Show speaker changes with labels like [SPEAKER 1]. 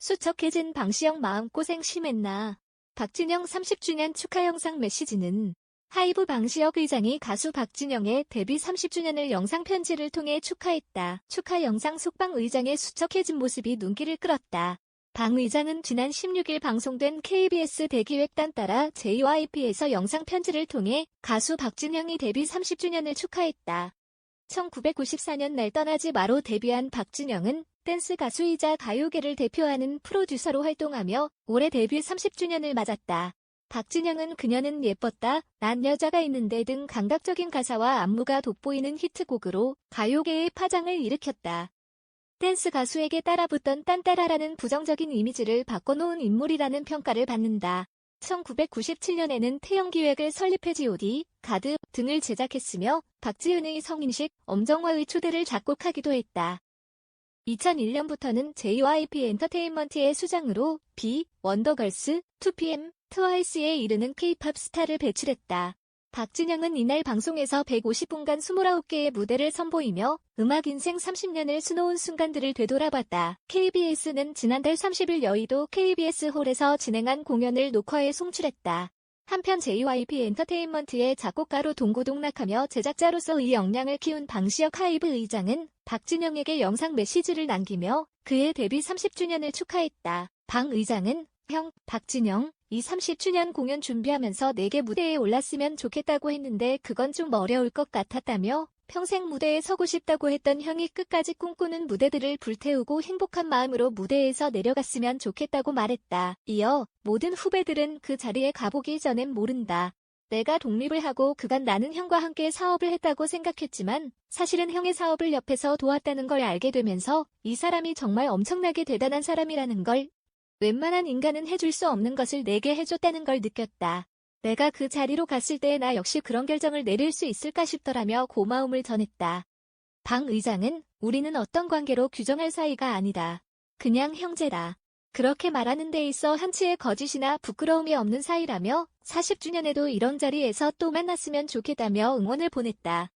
[SPEAKER 1] 수척해진 방시영 마음고생 심했나. 박진영 30주년 축하 영상 메시지는 하이브 방시혁 의장이 가수 박진영의 데뷔 30주년을 영상 편지를 통해 축하했다. 축하 영상 속방 의장의 수척해진 모습이 눈길을 끌었다. 방 의장은 지난 16일 방송된 KBS 대기획단 따라 JYP에서 영상 편지를 통해 가수 박진영이 데뷔 30주년을 축하했다. 1994년 날 떠나지 마로 데뷔한 박진영은 댄스 가수이자 가요계를 대표하는 프로듀서로 활동하며 올해 데뷔 30주년을 맞았다. 박진영은 그녀는 예뻤다, 난 여자가 있는데 등 감각적인 가사와 안무가 돋보이는 히트곡으로 가요계의 파장을 일으켰다. 댄스 가수에게 따라붙던 딴따라라는 부정적인 이미지를 바꿔놓은 인물이라는 평가를 받는다. 1997년에는 태영기획을 설립해 G.O.D, 가드 등을 제작했으며 박지은의 성인식, 엄정화의 초대를 작곡하기도 했다. 2001년부터는 JYP 엔터테인먼트의 수장으로 B, 원더걸스, 2PM, 트와이스에 이르는 K-팝 스타를 배출했다. 박진영은 이날 방송에서 150분간 29개의 무대를 선보이며 음악 인생 30년을 수놓은 순간들을 되돌아봤다. KBS는 지난달 30일 여의도 KBS 홀에서 진행한 공연을 녹화해 송출했다. 한편 JYP 엔터테인먼트의 작곡가로 동고동락하며 제작자로서 이 역량을 키운 방시혁 하이브 의장은 박진영에게 영상 메시지를 남기며 그의 데뷔 30주년을 축하했다. 방 의장은 형, 박진영, 이 30주년 공연 준비하면서 내게 무대에 올랐으면 좋겠다고 했는데 그건 좀 어려울 것 같았다며 평생 무대에 서고 싶다고 했던 형이 끝까지 꿈꾸는 무대들을 불태우고 행복한 마음으로 무대에서 내려갔으면 좋겠다고 말했다. 이어 모든 후배들은 그 자리에 가보기 전엔 모른다. 내가 독립을 하고 그간 나는 형과 함께 사업을 했다고 생각했지만 사실은 형의 사업을 옆에서 도왔다는 걸 알게 되면서 이 사람이 정말 엄청나게 대단한 사람이라는 걸 웬만한 인간은 해줄 수 없는 것을 내게 해줬다는 걸 느꼈다. 내가 그 자리로 갔을 때나 역시 그런 결정을 내릴 수 있을까 싶더라며 고마움을 전했다. 방 의장은 우리는 어떤 관계로 규정할 사이가 아니다. 그냥 형제다. 그렇게 말하는 데 있어 한치의 거짓이나 부끄러움이 없는 사이라며 40주년에도 이런 자리에서 또 만났으면 좋겠다며 응원을 보냈다.